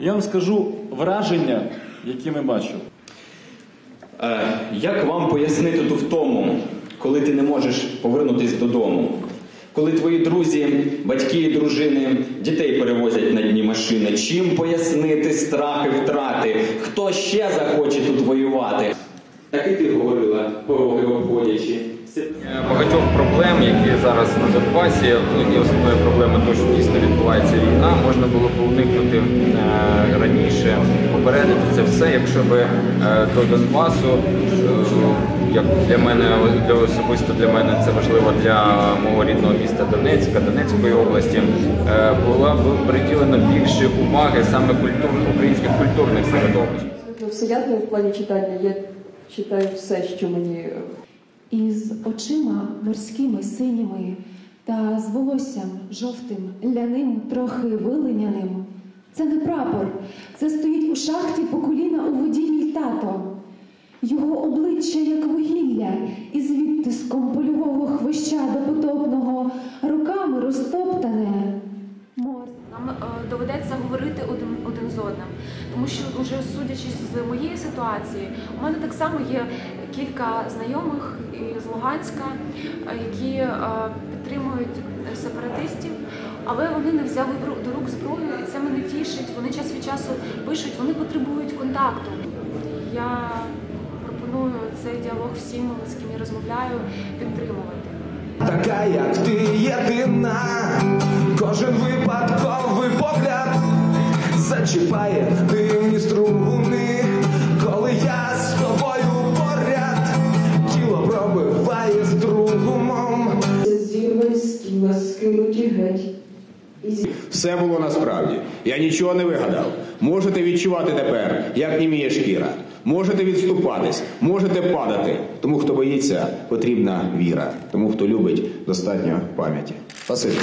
Я вам скажу враження, які ми бачили. Е, Як вам пояснити ту втому, коли ти не можеш повернутися додому? Коли твої друзі, батьки і дружини дітей перевозять на дні машини, чим пояснити страхи втрати? Хто ще захоче тут воювати? Так і ти говорила, пороги обходячи. Багатьох проблем, які зараз на Донбасі, і основною проблемою, то, що дійсно відбувається війна, можна було б уникнути е, раніше, попередити це все, якщо б е, до Донбасу, е, як для мене, для особисто для мене це важливо для мого рідного міста Донецька, Донецької області, була б приділено більше уваги саме культур, українських культурних середовищ. Ну, Всеядний в плані читання. Я читаю все, що мені із очима морськими синіми та з волоссям жовтим, ляним, трохи вилиняним. Це не прапор, це стоїть у шахті по коліна у воді мій тато. Його обличчя як вугілля, із відтиском польового хвоща до потопного, руками розтоптане. Нам е, доведеться говорити один, один з одним, тому що вже судячи з моєї ситуації, у мене так само є кілька знайомих із Луганська, е, які е, підтримують сепаратистів, але вони не взяли до рук зброю, і це мене тішить. Вони час від часу пишуть, вони потребують контакту. Я пропоную цей діалог всім, з ким я розмовляю, підтримувати. така, як ти єдина, кожен випадковий погляд зачіпає дивні струни, скинуті геть. Все було насправді. Я нічого не вигадав. Можете відчувати тепер, як німіє шкіра. Можете відступатись, можете падати. Тому, хто боїться, потрібна віра. Тому, хто любить, достатньо пам'яті. Спасибі.